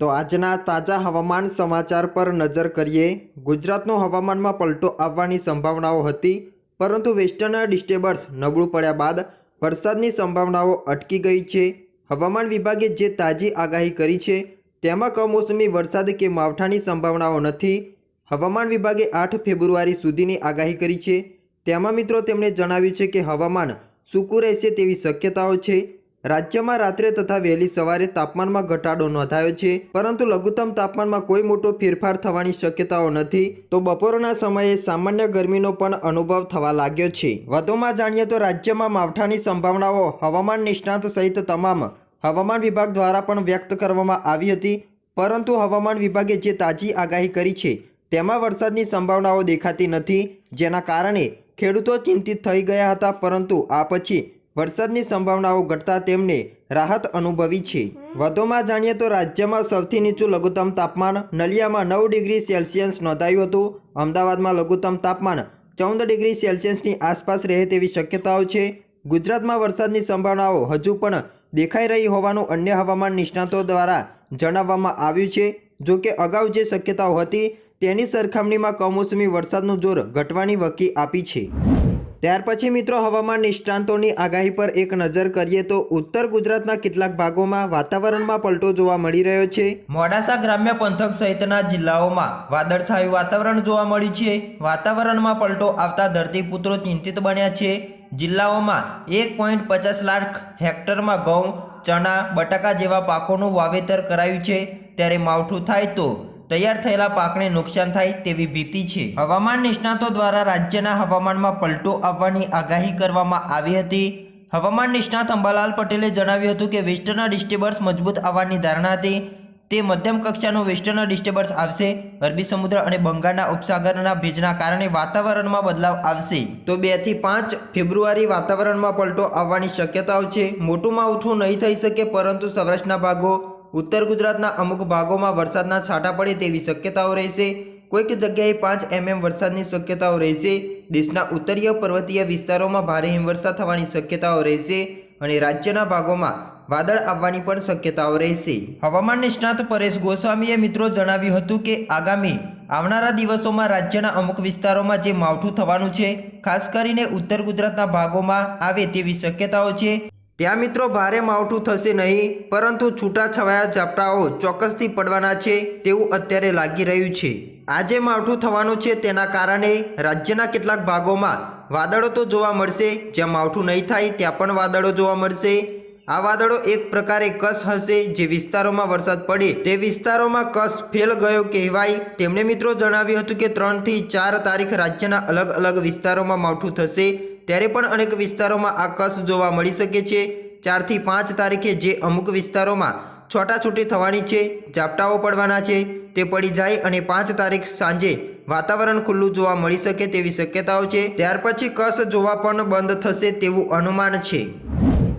તો આજના તાજા હવામાન સમાચાર પર નજર કરીએ. ગુજરાતનો હવામાનમાં પલટો આવવાની સંભાવનાઓ હતી, પરંતુ વેસ્ટર્ન ડિસ્ટર્બન્સ નબળું પડ્યા બાદ વરસાદની સંભાવનાઓ અટકી ગઈ છે. હવામાન વિભાગે જે તાજી આગાહી કરી છે, તેમાં કમોસમી વરસાદ કે માવઠાની સંભાવનાઓ નથી. હવામાન વિભાગે આઠ ફેબ્રુઆરી સુધીની આગાહી કરી છે. તેમાં મિત્રો, તેમણે જણાવ્યું છે કે હવામાન સૂકું રહેશે તેવી શક્યતાઓ છે. રાજ્યમાં રાત્રે તથા વહેલી સવારે તાપમાનમાં ઘટાડો નોંધાયો છે. પરંતુ લઘુત્તમ તાપમાનમાં કોઈ મોટો ફેરફાર થવાની શક્યતાઓ નથી. તો બપોરના સમયે સામાન્ય ગરમીનો પણ અનુભવ થવા લાગ્યો છે. વધુમાં જાણીએ તો રાજ્યમાં માવઠાની સંભાવનાઓ હવામાન નિષ્ણાત સહિત તમામ હવામાન વિભાગ દ્વારા પણ વ્યક્ત કરવામાં આવી હતી. પરંતુ હવામાન વિભાગે જે તાજી આગાહી કરી છે, તેમાં વરસાદની સંભાવનાઓ દેખાતી નથી. જેના કારણે ખેડૂતો ચિંતિત થઈ ગયા હતા. પરંતુ આ પછી વરસાદની સંભાવનાઓ ઘટતા તેમને રાહત અનુભવી છે. વધુમાં જાણીએ તો રાજ્યમાં સૌથી નીચું લઘુત્તમ તાપમાન નલિયામાં નવ ડિગ્રી સેલ્સિયસ નોંધાયું હતું. અમદાવાદમાં લઘુત્તમ તાપમાન ચૌદ ડિગ્રી સેલ્સિયસની આસપાસ રહે તેવી શક્યતાઓ છે. ગુજરાતમાં વરસાદની સંભાવનાઓ હજુ પણ દેખાઈ રહી હોવાનું અન્ય હવામાન નિષ્ણાતો દ્વારા જણાવવામાં આવ્યું છે. જો કે અગાઉ જે શક્યતાઓ હતી તેની સરખામણીમાં કમોસમી વરસાદનું જોર ઘટવાની વકી આપી છે. ત્યાર પછી મિત્રો હવામાન નિષ્ણાંતોની આગાહી પર એક નજર કરીએ તો ઉત્તર ગુજરાતના કેટલાક ભાગોમાં વાતાવરણમાં પલટો જોવા મળી રહ્યો છે. મોડાસા ગ્રામ્ય પંથક સહિતના જિલ્લાઓમાં વાદળછાયું વાતાવરણ જોવા મળ્યું છે. વાતાવરણમાં પલટો આવતા ધરતીપુત્રો ચિંતિત બન્યા છે. જિલ્લાઓમાં એક પોઈન્ટ પચાસ લાખ હેક્ટરમાં ઘઉં, ચણા, બટાકા જેવા પાકોનું વાવેતર કરાયું છે. ત્યારે માવઠું થાય તો તૈયાર થયેલા પાકને નુકસાન થાય તેવી ભીતિ છે. હવામાન નિષ્ણાતો દ્વારા રાજ્યના હવામાનમાં પલટો આવવાની આગાહી કરવામાં આવી હતી. હવામાન નિષ્ણાત અંબાલાલ પટેલે જણાવ્યું હતું કે વેસ્ટર્ન ડિસ્ટર્બન્સ મજબૂત આવવાની ધારણા હતી. તે મધ્યમ કક્ષાનું વેસ્ટર્ન ડિસ્ટર્બન્સ આવશે. અરબી સમુદ્ર અને બંગાળના ઉપસાગરના ભેજના કારણે વાતાવરણમાં બદલાવ આવશે. તો બેથી પાંચ ફેબ્રુઆરી વાતાવરણમાં પલટો આવવાની શક્યતાઓ છે. મોટું માવઠું નહીં થઈ શકે, પરંતુ સૌરાષ્ટ્રના ભાગો ઉત્તર ગુજરાતના અમુક ભાગોમાં વરસાદના છાંટા પડે તેવી શક્યતાઓ રહેશે. કોઈક જગ્યાએ પાંચ એમએમ વરસાદની શક્યતાઓ રહેશે. દેશના ઉત્તરીય પર્વતીય વિસ્તારોમાં ભારે હિમવર્ષા થવાની શક્યતાઓ રહેશે અને રાજ્યના ભાગોમાં વાદળ આવવાની પણ શક્યતાઓ રહેશે. હવામાન નિષ્ણાત પરેશ ગોસ્વામીએ મિત્રો જણાવ્યું હતું કે આગામી આવનારા દિવસોમાં રાજ્યના અમુક વિસ્તારોમાં જે માવઠું થવાનું છે, ખાસ કરીને ઉત્તર ગુજરાતના ભાગોમાં આવે તેવી શક્યતાઓ છે. ત્યાં મિત્રો ભારે માવઠું થશે નહીં, પરંતુ છૂટાછવાયા ઝાપટાઓ ચોક્કસથી પડવાના છે તેવું અત્યારે લાગી રહ્યું છે. આજે માવઠું થવાનું છે તેના કારણે રાજ્યના કેટલાક ભાગોમાં વાદળો તો જોવા મળશે, જ્યાં માવઠું નહીં થાય ત્યાં પણ વાદળો જોવા મળશે. આ વાદળો એક પ્રકારે કસ હશે જે વિસ્તારોમાં વરસાદ પડે તે વિસ્તારોમાં કસ ફેલ ગયો કહેવાય. તેમણે મિત્રો જણાવ્યું હતું કે ત્રણથી ચાર તારીખ રાજ્યના અલગ અલગ વિસ્તારોમાં માવઠું થશે ત્યારે પણ અનેક વિસ્તારોમાં આ કસ જોવા મળી શકે છે. ચારથી પાંચ તારીખે જે અમુક વિસ્તારોમાં છોટાછૂટી થવાની છે, ઝાપટાઓ પડવાના છે, તે પડી જાય અને પાંચ તારીખ સાંજે વાતાવરણ ખુલ્લું જોવા મળી શકે તેવી શક્યતાઓ છે. ત્યાર પછી કસ જોવા પણ બંધ થશે તેવું અનુમાન છે.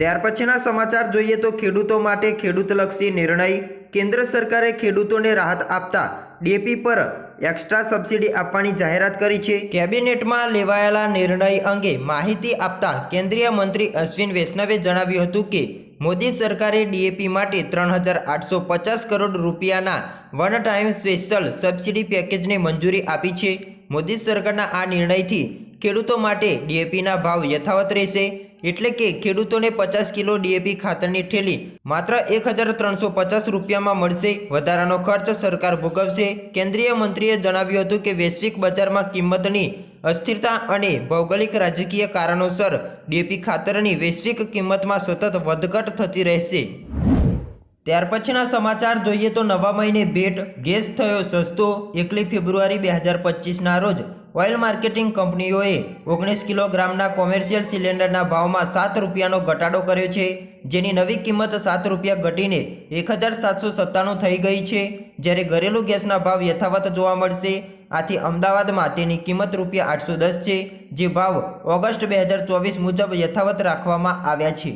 ત્યાર પછીના સમાચાર જોઈએ તો ખેડૂતો માટે ખેડૂતલક્ષી નિર્ણય. કેન્દ્ર સરકારે ખેડૂતોને રાહત આપતા ડીએપી પર એક્સ્ટ્રા સબસિડી આપવાની જાહેરાત કરી છે. કેબિનેટમાં લેવાયેલા નિર્ણય અંગે માહિતી આપતા કેન્દ્રીય મંત્રી અશ્વિન વૈષ્ણવે જણાવ્યું હતું કે, મોદી સરકારે ડીએપી માટે ત્રણ હજાર આઠસો પચાસ કરોડ રૂપિયાના વન ટાઈમ સ્પેશિયલ સબસિડી પેકેજને મંજૂરી આપી છે. મોદી સરકારના આ નિર્ણયથી ખેડૂતો માટે ડીએપીના ભાવ યથાવત રહેશે. એટલે કે ખેડૂતોને પચાસ કિલો ડીએપી ખાતરની ઠેલી માત્ર એક હજાર ત્રણસો પચાસ રૂપિયામાં મળશે. વધારાનો ખર્ચ સરકાર ભોગવશે. કેન્દ્રીય મંત્રીએ જણાવ્યું હતું કે વૈશ્વિક બજારમાં કિંમતની અસ્થિરતા અને ભૌગોલિક રાજકીય કારણોસર ડીએપી ખાતરની વૈશ્વિક કિંમતમાં સતત વધઘટ થતી રહેશે. ત્યાર પછીના સમાચાર જોઈએ તો નવા મહિને ભેટ ગેસ થયો સસ્તો. એકલી ફેબ્રુઆરી બે હજાર પચીસના રોજ ઓઇલ માર્કેટિંગ કંપનીઓએ ઓગણીસ કિલોગ્રામના કોમર્શિયલ સિલિન્ડરના ભાવમાં સાત રૂપિયાનો ઘટાડો કર્યો છે, જેની નવી કિંમત સાત રૂપિયા ઘટીને એક હજાર સાતસો સત્તાણું થઈ ગઈ છે. જ્યારે ઘરેલું ગેસના ભાવ યથાવત જોવા મળશે, આથી અમદાવાદમાં તેની કિંમત રૂપિયા આઠસો દસ છે, જે ભાવ ઓગસ્ટ બે હજાર ચોવીસ મુજબ યથાવત રાખવામાં આવ્યા છે.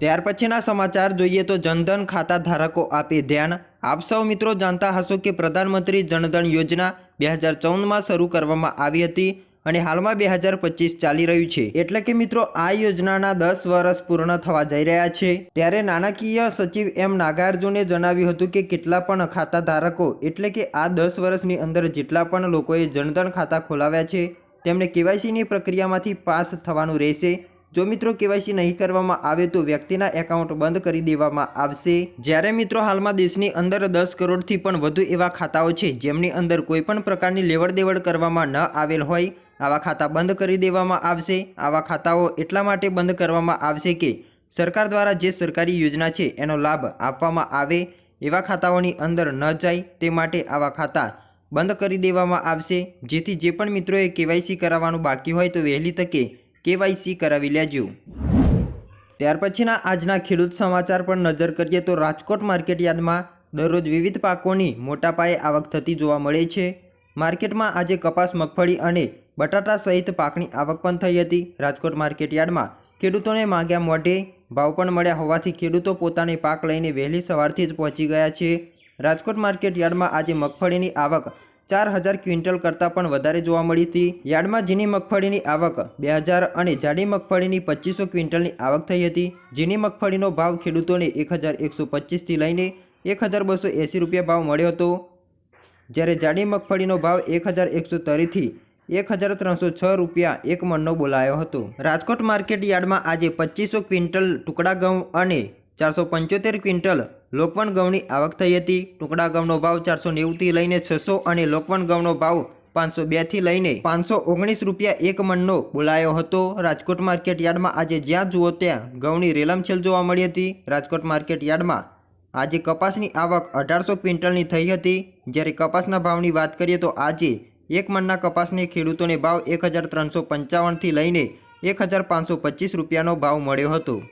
ત્યાર પછીના સમાચાર જોઈએ તો જનધન ખાતા ધારકો આપે ધ્યાન. આપ સૌ મિત્રો જાણતા હશો કે પ્રધાનમંત્રી જનધન યોજના બે હજાર ચૌદમાં શરૂ કરવામાં આવી હતી અને હાલમાં બે હજાર પચીસ ચાલી રહ્યું છે. એટલે કે મિત્રો, આ યોજનાના દસ વર્ષ પૂર્ણ થવા જઈ રહ્યા છે. ત્યારે નાણાકીય સચિવ એમ નાગાર્જુને જણાવ્યું હતું કે કેટલા પણ ખાતા ધારકો, એટલે કે આ દસ વર્ષની અંદર જેટલા પણ લોકોએ જનધન ખાતા ખોલાવ્યા છે, તેમને કેવાયસીની પ્રક્રિયામાંથી પાસ થવાનું રહેશે. જો મિત્રો કેવાયસી નહીં કરવામાં આવે તો વ્યક્તિના એકાઉન્ટ બંધ કરી દેવામાં આવશે. જ્યારે મિત્રો હાલમાં દેશની અંદર દસ કરોડથી પણ વધુ એવા ખાતાઓ છે, જેમની અંદર કોઈ પણ પ્રકારની લેવડ દેવડ કરવામાં ન આવેલ હોય, આવા ખાતા બંધ કરી દેવામાં આવશે. આવા ખાતાઓ એટલા માટે બંધ કરવામાં આવશે કે સરકાર દ્વારા જે સરકારી યોજના છે, એનો લાભ આપવામાં આવે. એવા ખાતાઓની અંદર ન જાય તે માટે આવા ખાતા બંધ કરી દેવામાં આવશે. જેથી જે પણ મિત્રોએ કેવાયસી કરાવવાનું બાકી હોય તો વહેલી તકે કેવાયસી કરાવી લેજો. ત્યાર પછીના આજના ખેડૂત સમાચાર પર નજર કરીએ તો રાજકોટ માર્કેટયાર્ડમાં દરરોજ વિવિધ પાકોની મોટા પાયે આવક થતી જોવા મળે છે. માર્કેટમાં આજે કપાસ, મગફળી અને બટાટા સહિત પાકની આવક પણ થઈ હતી. રાજકોટ માર્કેટયાર્ડમાં ખેડૂતોને માગ્યા મોઢે ભાવ પણ મળ્યા હોવાથી ખેડૂતો પોતાને પાક લઈને વહેલી સવારથી જ પહોંચી ગયા છે. રાજકોટ માર્કેટયાર્ડમાં આજે મગફળીની આવક ચાર હજાર ક્વિન્ટલ કરતાં પણ વધારે જોવા મળી હતી. યાર્ડમાં ઝીણી મગફળીની આવક બે હજાર અને જાડી મગફળીની પચીસો ક્વિન્ટલની આવક થઈ હતી. ઝીણી મગફળીનો ભાવ ખેડૂતોને એક હજાર એકસો પચીસથી લઈને એક હજાર બસો એંસી રૂપિયા ભાવ મળ્યો હતો. જ્યારે જાડી મગફળીનો ભાવ એક હજાર એકસો તરીથી એક હજાર ત્રણસો છ રૂપિયા એક મણનો બોલાયો હતો. રાજકોટ માર્કેટ યાર્ડમાં આજે પચીસો ક્વિન્ટલ ટુકડા ઘઉં અને ચારસો પંચોતેર ક્વિન્ટલ લોકવન ઘઉંની આવક થઈ હતી. ટુકડા ઘઉંનો ભાવ ચારસો નેવુંથી લઈને છસો અને લોકવન ઘઉંનો ભાવ પાંચસો બેથી લઈને પાંચસો ઓગણીસ રૂપિયા એક મણનો બોલાયો હતો. રાજકોટ માર્કેટ યાર્ડમાં આજે જ્યાં જુઓ ત્યાં ઘઉંની રેલમછેલ જોવા મળી હતી. રાજકોટ માર્કેટ યાર્ડમાં આજે કપાસની આવક અઢારસો ક્વિન્ટલની થઈ હતી. જ્યારે કપાસના ભાવની વાત કરીએ તો આજે એક મણના કપાસને ખેડૂતોને ભાવ એક હજાર ત્રણસો પંચાવનથી લઈને એક હજાર પાંચસો પચીસ રૂપિયાનો ભાવ મળ્યો હતો.